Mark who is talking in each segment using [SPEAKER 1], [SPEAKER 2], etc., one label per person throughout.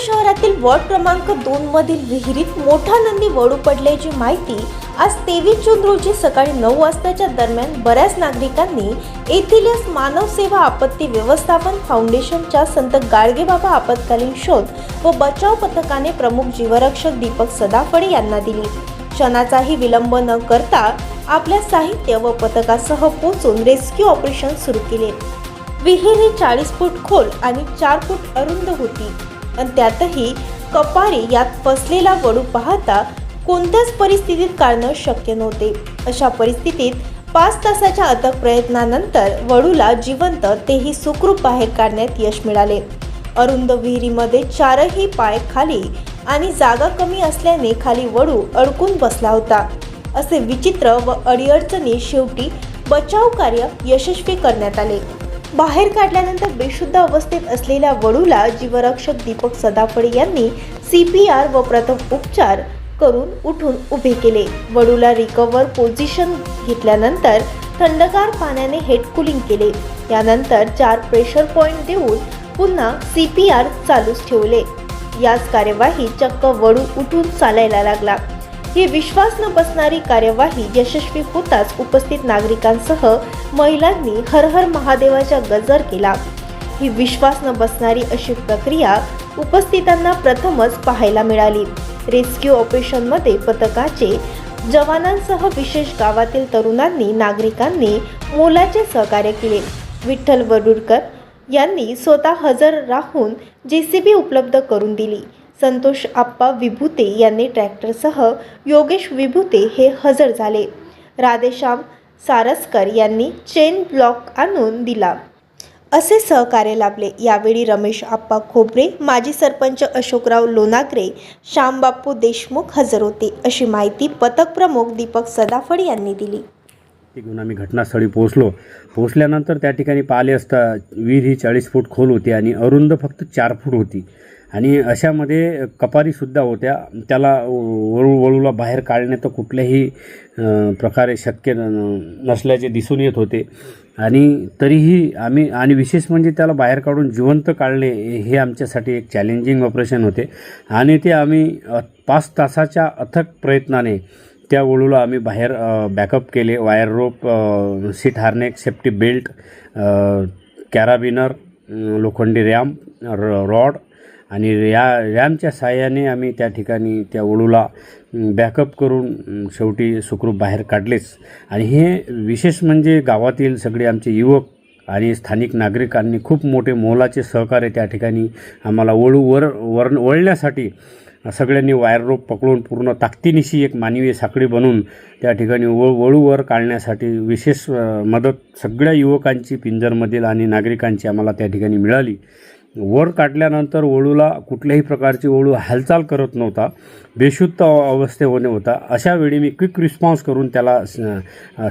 [SPEAKER 1] शहरातील वॉर्ड क्रमांक दोन मधील विहिरीत मोठा नंदी वळू पडल्याची माहिती आज तेवीस जून रोजी सकाळी नऊ वाजताच्या दरम्यान बऱ्याच नागरिकांनी येथील मानव सेवा आपत्ती व्यवस्थापन फाउंडेशनच्या संत गाडगेबाबा आपत्कालीन शोध व बचाव पथकाने प्रमुख जीवरक्षक दीपक सदाफळे यांना दिली. क्षणाचाही विलंब न करता आपल्या साहित्य व पथकासह पोचून रेस्क्यू ऑपरेशन सुरू केले. विहीर ही चाळीस फूट खोल आणि चार फूट अरुंद होती. आणि त्यातही कपारी यात फसलेला वडू पाहता कोणत्याच परिस्थितीत काढणं शक्य नव्हते. अशा परिस्थितीत पाच तासाच्या अथक प्रयत्नानंतर वडूला जिवंत तेही सुखरूप बाहेर काढण्यात यश मिळाले. अरुंद विहिरीमध्ये चारही पाय खाली आणि जागा कमी असल्याने खाली वडू अडकून बसला होता. असे विचित्र व अडीअडचणी शेवटी बचाव कार्य यशस्वी करण्यात आले. बाहेर काढल्यानंतर बेशुद्ध अवस्थेत असलेल्या वडूला जीवरक्षक दीपक सदाफळे यांनी सी पी आर व प्रथम उपचार करून उठून उभे केले. वडूला रिकव्हर पोझिशन घेतल्यानंतर थंडगार पाण्याने हेड कुलिंग केले. त्यानंतर चार प्रेशर पॉईंट देऊन पुन्हा सी पी आर चालूच ठेवले. याच कार्यवाही चक्क वडू उठून चालायला लागला. ही विश्वास न बसणारी कार्यवाही यशस्वी होताच उपस्थित नागरिकांसह महिलांनी हर हर महादेवाचा गजर केला. ही विश्वास न बसणारी अशी प्रक्रिया उपस्थितांना प्रथमच पाहायला मिळाली. रेस्क्यू ऑपरेशनमध्ये पथकाचे जवानांसह विशेष गावातील तरुणांनी नागरिकांनी मोलाचे सहकार्य केले. विठ्ठल वडुडकर यांनी स्वतः हजर राहून जे सी बी उपलब्ध करून दिली. संतोष आप्पा विभूते यांनी ट्रॅक्टरसह योगेश विभूते हे हजर झाले. राधेश्याम सारस्कर यांनी चेन ब्लॉक आणून दिला. असे सहकार्य लाभले. यावेळी रमेश आप्पा खोबरे माजी सरपंच अशोकराव लोणागरे श्यामबापू देशमुख हजर होते अशी माहिती पथक प्रमुख दीपक सदाफड यांनी दिली.
[SPEAKER 2] ती घेऊन आम्ही घटनास्थळी पोहोचलो. पोहोचल्यानंतर त्या ठिकाणी पाहिले असता विहीर ही चाळीस फूट खोल होती आणि अरुंद फक्त चार फूट होती. आणि अशामध्ये कपारीसुद्धा होत्या. त्याला वळू वळूला बाहेर काढणे तर कुठल्याही प्रकारे शक्य न- नसल्याचे दिसून येत होते. आणि तरीही आम्ही आणि विशेष म्हणजे त्याला बाहेर काढून जिवंत काढणे हे आमच्यासाठी एक चॅलेंजिंग ऑपरेशन होते. आणि ते आम्ही पाच तासाच्या अथक प्रयत्नाने त्या वळूला आम्ही बाहेर बॅकअप केले. Wire rope seat harness safety belt carabiner लोखंडी रॅम रॉड आणि या रॅमच्या साहाय्याने आम्ही त्या ठिकाणी त्या ओळूला बॅकअप करून शेवटी सुखरूप बाहेर काढलेच. आणि हे विशेष म्हणजे गावातील सगळे आमचे युवक आणि स्थानिक नागरिकांनी खूप मोठे मोलाचे सहकार्य त्या ठिकाणी आम्हाला वळू वर वर वळण्यासाठी सगळ्यांनी वायर रोप पकडून पूर्ण ताकदीनिशी एक मानवीय साखळी बनवून त्या ठिकाणी वळ वळूवर काढण्यासाठी विशेष मदत सगळ्या युवकांची पिंजरमधील आणि नागरिकांची आम्हाला त्या ठिकाणी मिळाली. वर काढल्यानंतर वळूला कुठल्याही प्रकारची वळू हालचाल करत नव्हता. बेशुद्ध अवस्थे होणे होता. अशा वेळी मी क्विक रिस्पॉन्स करून त्याला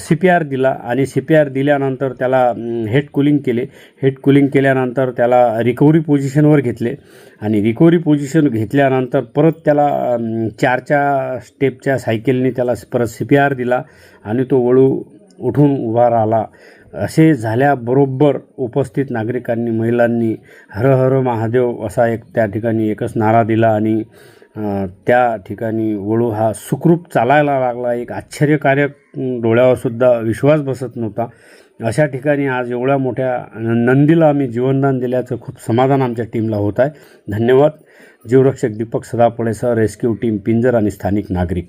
[SPEAKER 2] सी पी आर दिला आणि सी पी आर दिल्यानंतर त्याला हेड कुलिंग केले. हेड कुलिंग केल्यानंतर त्याला रिकव्हरी पोझिशनवर घेतले आणि रिकव्हरी पोझिशन घेतल्यानंतर परत त्याला चारच्या स्टेपच्या सायकलने त्याला परत सी पी आर दिला आणि तो वळू उठून उभा राहिला. असे झाल्याबरोबर उपस्थित नागरिकांनी महिलांनी हर हर महादेव असा एक त्या ठिकाणी एकच नारा दिला आणि त्या ठिकाणी वळू हा सुखरूप चालायला लागला. एक आश्चर्यकारक डोळ्यावरसुद्धा विश्वास बसत नव्हता. अशा ठिकाणी आज एवढ्या मोठ्या नंदीला आम्ही जीवनदान दिल्याचं खूप समाधान आमच्या टीमला होत आहे. धन्यवाद. जीवरक्षक दीपक सदापुळेसह रेस्क्यू टीम पिंजर आणि स्थानिक नागरिक.